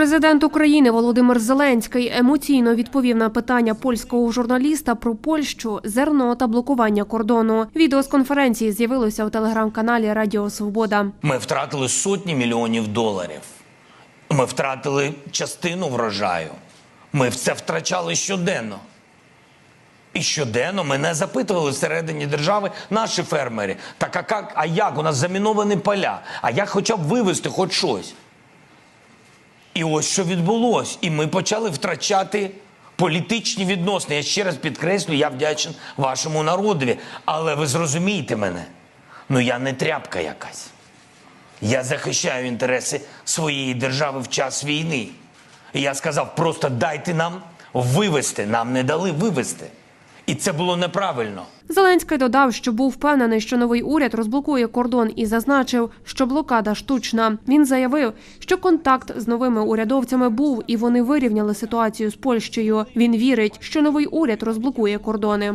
Президент України Володимир Зеленський емоційно відповів на питання польського журналіста про Польщу, зерно та блокування кордону. Відео з конференції з'явилося у телеграм-каналі Радіо Свобода. Ми втратили сотні мільйонів доларів. Ми втратили частину врожаю. Ми в це втрачали щоденно. І щоденно мене запитували всередині держави наші фермери. Так а, як, а як? У нас заміновані поля. А як хоча б вивезти хоч щось? І ось що відбулось. І ми почали втрачати політичні відносини. Я ще раз підкреслю, я вдячний вашому народові. Але ви зрозумієте мене. Ну я не тряпка якась. Я захищаю інтереси своєї держави в час війни. І я сказав: просто дайте нам вивести. Нам не дали вивести. І це було неправильно. Зеленський додав, що був впевнений, що новий уряд розблокує кордон і зазначив, що блокада штучна. Він заявив, що контакт з новими урядовцями був і вони вирівняли ситуацію з Польщею. Він вірить, що новий уряд розблокує кордони.